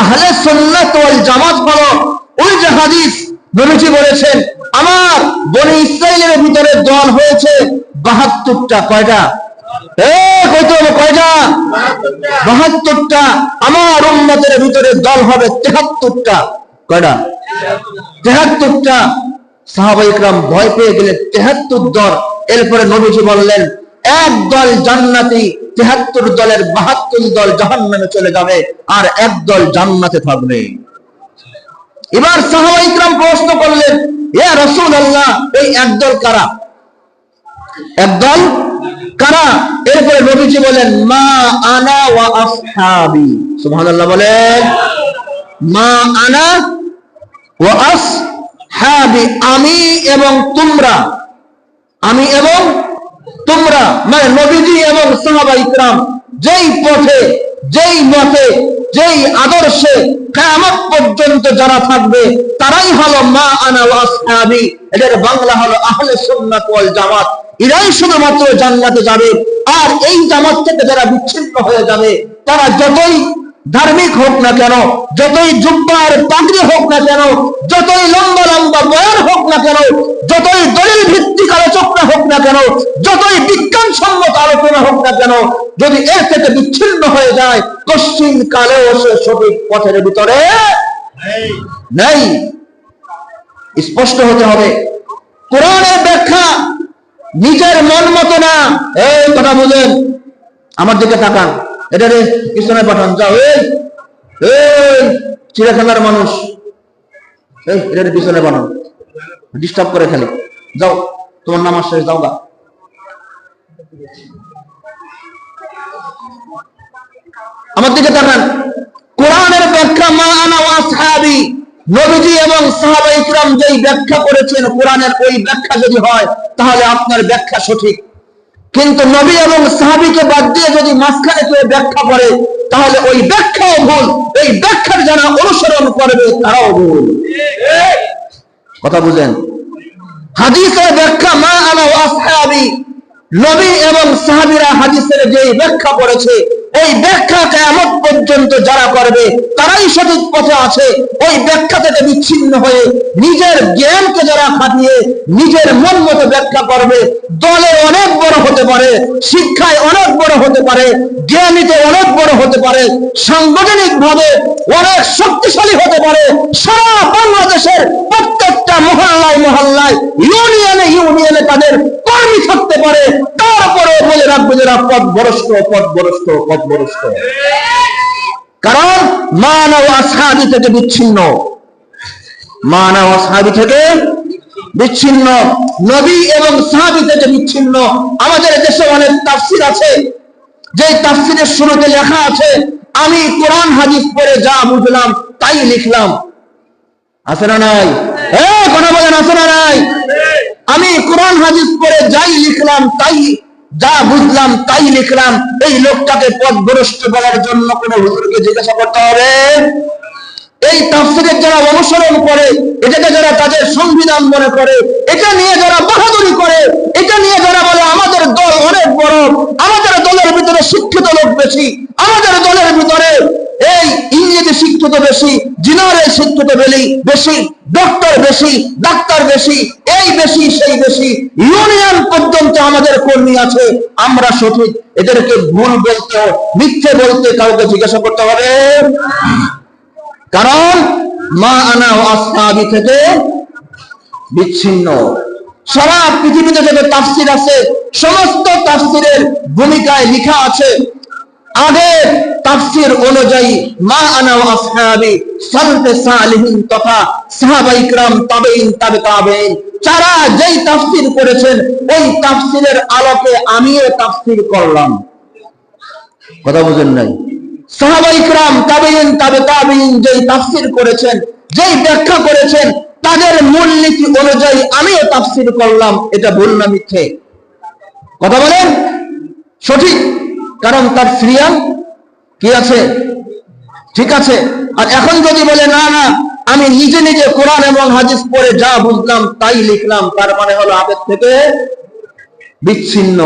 আহলে সুন্নাত ওয়াল জামাত হলো ওই যে হাদিস বলেছেন, আমার বনি ইসরাইলের ভিতরে দল হয়েছে বাহাত্তরটা, কয়টা? বাহাত্তরটা। আমার উন্মতের ভিতরে দল হবে তেহাত্তরটা। কয়টা? তেহাত্তরটা। সাহাবা ইকরাম ভয় পেয়ে গেলে তেহাত্তর দল। এরপরে নবীজি বললেন এক দল জান্নাতি, তেহাত্তর দলের বাহাত্তর দল জাহান্নামে চলে যাবে আর এক দল জান্নাতে থাকবে। এবার সাহাবা ইকরাম প্রশ্ন করলেন, এ রসুল আল্লাহ এই একদল কারা? একদল কারা? এরপরে নবীজি বলেন, মা আনা ওয়া আসহাবি। সুবহানাল্লাহ বলেন, মা আনা ওয়া আসহাবি, আমি এবং তোমরা। আমি এবং তোমরা মানে নবীজি এবং সাহাবা ইকরাম, যেই পথে, যেই মতে, যেই আদর্শে কিয়ামত পর্যন্ত যারা থাকবে, তারাই হলো মা আনা আসহাবি। এদের বাংলা হলো আহলে সুন্নাত জামাত। এরাই শুধুমাত্র জান্নাতে যাবে। আর এই জামাত থেকে যারা বিচ্ছিন্ন হয়ে যাবে, তারা যতই ধার্মিক হোক না কেন যতই জুব্বার পাগড়ি হোক না কেন যতই লম্বা লম্বা বয়ান হোক না কেন যতই দলিল ভিত্তিক আলোচনা হোক না কেন যতই বিজ্ঞানসম্মত আলোচনা হোক না কেন যদি এর থেকে বিচ্ছিন্ন হয়ে যায় কশ্চিন কালেও সে সঠিক পথের ভিতরে নেই। স্পষ্ট হতে হবে। কোরআনের ব্যাখ্যা নিজের মন মতো না। এই কথা বুঝেন আমার দিকে তাকান। এটা রে, পিছনে পাঠান, যাও, এই চিড়িয়াখানার মানুষ। পিছনে পাঠান ডিস্টার্ব করে খালি যাও, তোমার যাও গা। আমার দিকে তাকান। কোরআনের ব্যাখ্যা মা আনা নবীজি এবং সাহাবা ইকরাম যেই ব্যাখ্যা করেছেন, কোরআনের ওই ব্যাখ্যা যদি হয়, তাহলে আপনার ব্যাখ্যা সঠিক। কিন্তু নবী এবং সাহাবিকে বাদ দিয়ে যদি মাঝখানে কেউ ব্যাখ্যা করে তাহলে ওই ব্যাখ্যাও ভুল এই ব্যাখ্যার যারা অনুসরণ করবে তারাও ভুল। কথা বুঝেন হাদিসের ব্যাখ্যা মা আনা ওয়াসাবি নবী এবং সাহাবীরা হাদিসের যে ব্যাখ্যা করেছে ওই ব্যাখ্যা কেয়ামত পর্যন্ত যারা করবে, তারাই সঠিক পথে আছে। ওই ব্যাখ্যা থেকে বিচ্ছিন্ন হয়ে নিজের জ্ঞানকে যারা খাটিয়ে নিজের মন মতো ব্যাখ্যা করবে, দলে অনেক বড় হতে পারে, শিক্ষায় অনেক বড় হতে পারে, জ্ঞানীতে অনেক বড় হতে পারে সাংগঠনিক ভাবে অনেক শক্তিশালী হতে পারে, সারা বাংলাদেশের প্রত্যেকটা মহল্লায় মহল্লায় ইউনিয়নে ইউনিয়নে তাদের কর্মী থাকতে পারে তারপরে বলে রাখবে যারা পদ বরস্ত পদ বরস্ত পদ বরস্ত কারণ মানব আসাদি থেকে বিচ্ছিন্ন। মানব আসাদি থেকে বিচ্ছিন্ন। নবী এবং সাহাবি থেকে বিচ্ছিন্ন। আমাদের দেশে অনেক তাফসির আছে। যে তাফসিরের শুরুতে লেখা আছে, আমি কোরআন হাদিস পড়ে যা বুঝলাম, তাই লিখলাম। আছে না নাই? এ, কথা বলেন, আছে না নাই? আমি কোরআন হাদিস পড়ে যাই লিখলাম, তাই যা বুঝলাম, তাই লিখলাম। এই লোকটাকে পথভ্রষ্ট বলার জন্য কোন হুজুরকে জিজ্ঞাসা করতে হবে। এই তাফসিরের যারা অনুসরণ করে, এটাকে যারা তাদের সংবিধান মনে করে, এটা নিয়ে যারা বাহাদুরি করে, এটা নিয়ে যারা বলে, আমাদের দল অনেক বড়, আমাদের দলের ভিতরে শিক্ষিত লোক বেশি, আমাদের দলের ভিতরে এই ইংরেজি শিক্ষিত বেশি, জিনারে শিক্ষিত বেলি বেশি ডক্টর বেশি, ডাক্তার বেশি, এই বেশি, সেই বেশি ইউনিয়ন পর্যন্ত আমাদের কর্মী আছে, আমরা সঠিক। এদেরকে ভুল বলতে মিথ্যে বলতে কাউকে জিজ্ঞাসা করতে হবে। কারণ, মা আনা ও আসহাবি থেকে বিচ্ছিন্ন। সারা পৃথিবীতে যত তাফসির আছে, সমস্ত তাফসিরের ভূমিকায় লেখা আছে আগে তাফসির অনুযায়ী, মা আনা আসহাবি সালিহিন তথা তাবেইন তাবে তাবেইন যারা যেই তাফসির করেছেন, ওই তাফসিরের আলোকে আমিও তাফসির করলাম। কথা বুঝেন নাই? তাবেইন তাবে তাবেইন যেই তাফসির করেছেন, যেই ব্যাখ্যা করেছেন, তাদের মূলনীতি অনুযায়ী আমিও তাফসির করলাম, এটা ভুল না মিথ্যে? কথা বলেন? সঠিক? কারণ তার সিরিয়াল কি আছে? ঠিক আছে। আর এখন যদি বলে, না না, আমি নিজে নিজে কোরআন এবং হাজিস পড়ে যা বুঝলাম তাই লিখলাম, তার মানে হলো আবেদ থেকে বিচ্ছিন্ন।